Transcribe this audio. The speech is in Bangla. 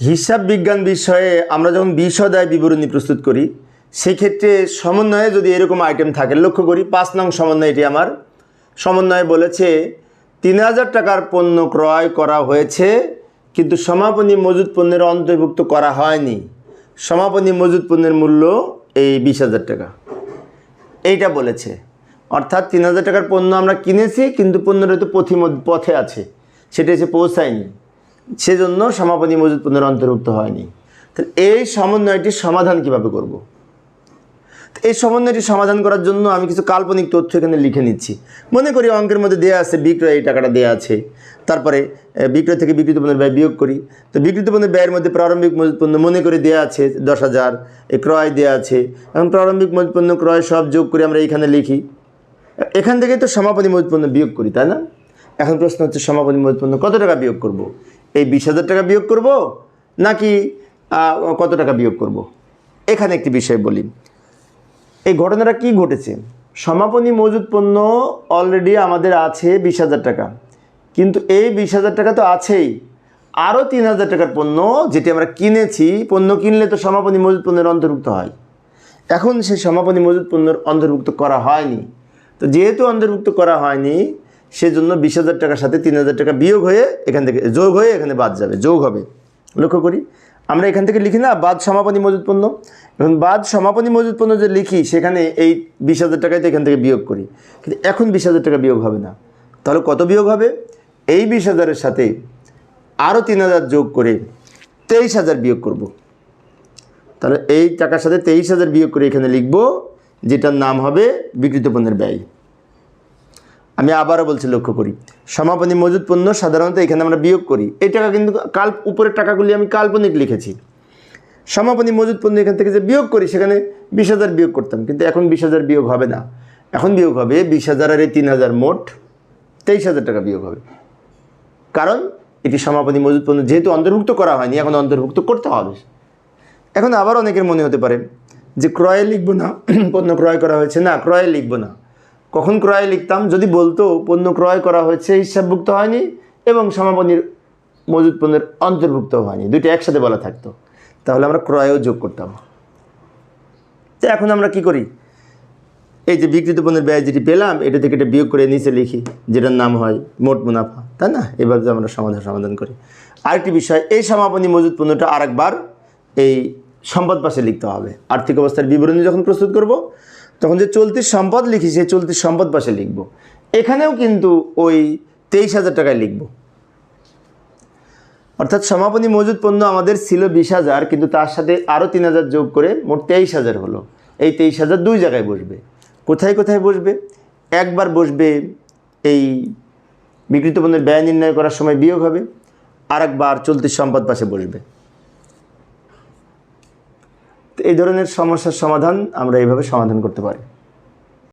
হিসাব বিজ্ঞান বিষয়ে আমরা যখন বিশদায় বিবরণী প্রস্তুত করি, সেক্ষেত্রে সমন্বয়ে যদি এরকম আইটেম থাকে, লক্ষ্য করি পাঁচ নং সমন্বয় এটি আমার। সমন্বয়ে বলেছে, তিন হাজার টাকার পণ্য ক্রয় করা হয়েছে, কিন্তু সমাপনী মজুদ পণ্যের অন্তর্ভুক্ত করা হয়নি। সমাপনী মজুদ পণ্যের মূল্য এই বিশ হাজার টাকা। এইটা বলেছে। অর্থাৎ তিন হাজার টাকার পণ্য আমরা কিনেছি, কিন্তু পণ্যটা তো পথি পথে আছে। সেটা এসে পৌঁছায়নি। সেজন্য সমাপনী মজুদ পণ্যের অন্তর্ভুক্ত হয়নি। তাহলে এই সমন্বয়টির সমাধান কীভাবে করব। এই সমন্বয়টি সমাধান করার জন্য আমি কিছু কাল্পনিক তথ্য এখানে লিখে নিচ্ছি। মনে করি অঙ্কের মধ্যে দেওয়া আছে বিক্রয়, এই টাকাটা দেওয়া আছে। তারপরে বিক্রয় থেকে বিকৃত পণ্যের ব্যয় বিয়োগ করি। তো বিকৃত পণ্যের ব্যয়ের মধ্যে প্রারম্ভিক মজুদ পণ্য মনে করে দেওয়া আছে দশ হাজার, এ, ক্রয় দেওয়া আছে। এখন প্রারম্ভিক মজুদ পণ্য ক্রয় সব যোগ করে আমরা এইখানে লিখি। এখান থেকেই তো সমাপনী মজুদ পণ্য বিয়োগ করি, তাই না? এখন প্রশ্ন হচ্ছে সমাপনী মজুদ পণ্য কত টাকা বিয়োগ করব। এই বিশ হাজার টাকা বিয়োগ করব নাকি কত টাকা বিয়োগ করব। এখানে একটি বিষয় বলি। এই ঘটনাটা কি ঘটেছে? সমাপনী মজুদ পণ্য অলরেডি আমাদের আছে বিশ হাজার টাকা। কিন্তু এই বিশ হাজার টাকা তো আছেই। আরও তিন হাজার টাকার পণ্য যেটি আমরা কিনেছি, পণ্য কিনলে তো সমাপনী মজুদ পণ্যের অন্তর্ভুক্ত হয়। এখন সে সমাপনী মজুদ পণ্যের অন্তর্ভুক্ত করা হয়নি। তো যেহেতু অন্তর্ভুক্ত করা হয়নি সেজন্য বিশ হাজার টাকার সাথে তিন হাজার টাকা বিয়োগ হয়ে এখান থেকে যোগ হয়ে এখানে বাদ যাবে, যোগ হবে। লক্ষ্য করি। আমরা এখান থেকে লিখি না, বাদ সমাপনী মজুদ পণ্য। এখন বাদ সমাপনী মজুদ পণ্য যে লিখি, সেখানে এই বিশ হাজার টাকায় তো এখান থেকে বিয়োগ করি। কিন্তু এখন বিশ হাজার টাকা বিয়োগ হবে না। তাহলে কত বিয়োগ হবে? এই বিশ হাজারের সাথে আরও তিন হাজার যোগ করে তেইশ হাজার বিয়োগ করব। তাহলে এই টাকার সাথে তেইশ হাজার বিয়োগ করে এখানে লিখব, যেটার নাম হবে বিকৃত পণ্যের ব্যয়। আমি আবারও বলছি, লক্ষ্য করি। সমাপনী মজুদ পণ্য সাধারণত এখানে আমরা বিয়োগ করি। এই টাকা কিন্তু কাল, উপরের টাকাগুলি আমি কাল্পনিক লিখেছি। সমাপনী মজুদ পণ্য এখান থেকে যে বিয়োগ করি, সেখানে বিশ হাজার বিয়োগ করতাম। কিন্তু এখন বিশ হাজার বিয়োগ হবে না। এখন বিয়োগ হবে বিশ হাজার আর এই তিন হাজার মোট তেইশ হাজার টাকা বিয়োগ হবে। কারণ এটি সমাপনী মজুদ পণ্য যেহেতু অন্তর্ভুক্ত করা হয়নি, এখন অন্তর্ভুক্ত করতে হবে। এখন আবার অনেকের মনে হতে পারে যে ক্রয়ে লিখব না, পণ্য ক্রয় করা হয়েছে না, ক্রয়ে লিখব না। কখন ক্রয়ে লিখতাম? যদি বলতো, পণ্য ক্রয় করা হয়েছে, হিসাবভুক্ত হয়নি এবং সমাপনীর মজুদ পণ্যের অন্তর্ভুক্ত হয়নি। দুইটা একসাথে বলা থাকতো। তাহলে আমরা ক্রয়েও যোগ করতাম। তো এখন আমরা কি করি? এই যে বিকৃত পণ্যের ব্যয় যেটি পেলাম, এটা থেকে এটা বিয়োগ করে নিচে লিখি, যেটার নাম হয় মোট মুনাফা। তাই না? এভাবে আমরা সমাধান সমাধান করি। আরেকটি বিষয়, এই সমাপনী মজুদ পণ্যটা আরেকবার এই সম্পদ পাশে লিখতে হবে। আর্থিক অবস্থার বিবরণী যখন প্রস্তুত করব তখন যে চলতি সম্পদ লিখি, সেই চলতি সম্পদ পাশে লিখব। এখানেও কিন্তু ওই তেইশ হাজার টাকায় লিখব। অর্থাৎ সমাপনী মজুদ পণ্য আমাদের ছিল বিশ হাজার, কিন্তু তার সাথে আরও তিন হাজার যোগ করে মোট তেইশ হাজার হলো। এই তেইশ হাজার দুই জায়গায় বসবে। কোথায় কোথায় বসবে? একবার বসবে এই বিকৃত পণ্যের ব্যয় নির্ণয় করার সময় বিয়োগ হবে। আর একবার চলতি সম্পদ পাশে বসবে। এই ধরনের সমস্যার সমাধান আমরা এইভাবে সমাধান করতে পারি।